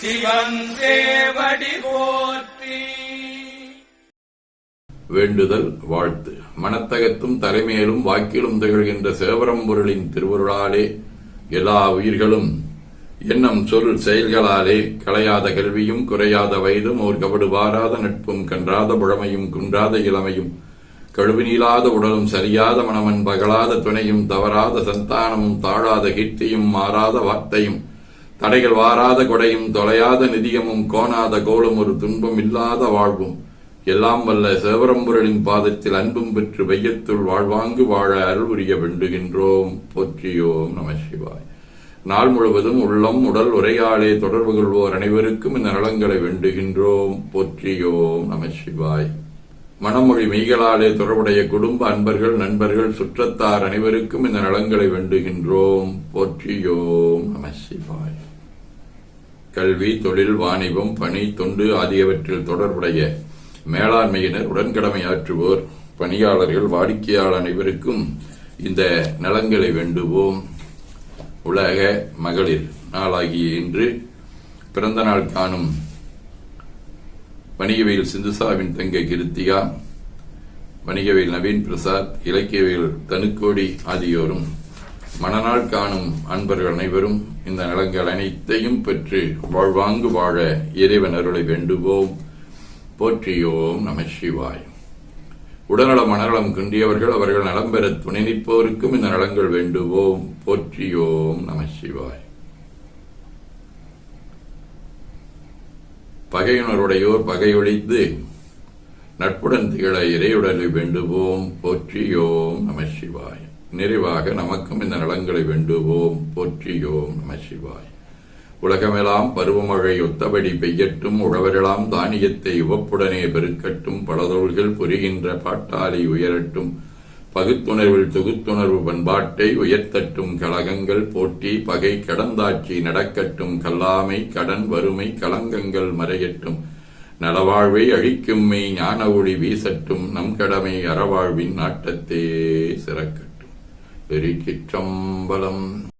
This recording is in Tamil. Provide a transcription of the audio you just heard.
சிவன் போற்றி. வேண்டுதல் வாழ்த்து. மனத்தகத்தும் தலைமையிலும் வாக்கிலும் திகழ்கின்ற சேவரம்பொருளின் திருவருளாலே எல்லா உயிர்களும் எண்ணம் சொல் செயல்களாலே களையாத கல்வியும் குறையாத வயதும் ஓர் கபடுவாராத நட்பும் கன்றாத புழமையும் குன்றாத இளமையும் கழுவினீளாத உடலும் சரியாத மனமன் பகலாத துணையும் தவறாத சந்தானமும் தாழாத கீர்த்தியும் மாறாத வார்த்தையும் தடைகள் வாராத கொடையும் தொலையாத நிதியமும் கோணாத கோலும் ஒரு துன்பம் இல்லாத வாழ்வும். எல்லாம் வல்ல சேவரம்புரளின் பாதத்தில் அன்பும் பெற்று வையத்துள் வாழ்வாங்கு வாழ அருள் உரிய வேண்டுகின்றோம். போற்றியோம் நம சிவாய். நாள் முழுவதும் உள்ளம் உடல் உரையாலே தொடர்பு கொள்வோர் அனைவருக்கும் இந்த நலங்களை வேண்டுகின்றோம். போற்றியோம் நம சிவாய். மனமொழி மெய்களாலே தொடர்புடைய குடும்ப அன்பர்கள் நண்பர்கள் சுற்றத்தார் அனைவருக்கும் இந்த நலங்களை வேண்டுகின்றோம். போற்றியோம் நம சிவாய். கல்வி தொழில் வாணிபம் பணி தொண்டு ஆகியவற்றில் தொடர்புடைய மேலாண்மையினர் உடன்கடமையாற்றுவோர் பணியாளர்கள் வாடிக்கையாளர் அனைவருக்கும் இந்த நலங்களை வேண்டுவோம். உலக மகளிர் நாளாகிய இன்று பிறந்த நாள் காணும் வணிகவியல் சிந்துசாவின் தங்கை கிருத்திகா வணிகவியல் நவீன் பிரசாத் இலக்கியவியல் தனுக்கோடி ஆகியோரும் மணநாள் காணும் அன்பர்கள் அனைவரும் இந்த நலங்கள் அனைத்தையும் பெற்று வாழ்வாங்கு வாழ இறைவன் அருளை வேண்டுவோம். போற்றியோம் நம சிவாய். உடல்நலம் மனநலம் குன்றியவர்கள் அவர்கள் நலம் பெற துணை நிற்போருக்கும் இந்த நலங்கள் வேண்டுவோம். போற்றியோம் நம சிவாய். பகையினருடையோர் பகையொழித்து நட்புடன் திகழ இறையுடலை வேண்டுவோம். போற்றியோம் நம சிவாய். நிறைவாக நமக்கும் இந்த நலங்களை வேண்டுவோம். போற்றியோம் நம சிவாய். உலகமெல்லாம் பருவமழை ஒத்தபடி பெய்யட்டும். உழவரெல்லாம் தானியத்தை உவப்புடனே பெருக்கட்டும். பலதோள்கள் புரிகின்ற பாட்டாளி உயரட்டும். பகுத்துணர்வில் தொகுத்துணர்வு பண்பாட்டை உயர்த்தட்டும். கழகங்கள் போட்டி பகை கடந்தாட்சி நடக்கட்டும். கல்லாமை கடன் வறுமை கலங்கங்கள் மறையட்டும். நலவாழ்வை அழிக்கும் மெய் ஞான ஒளி வீசட்டும். நம் கடமை அறவாழ்வின் நாட்டத்தே சிறக்கட்டும். பெருக்கிற்றம்பலம்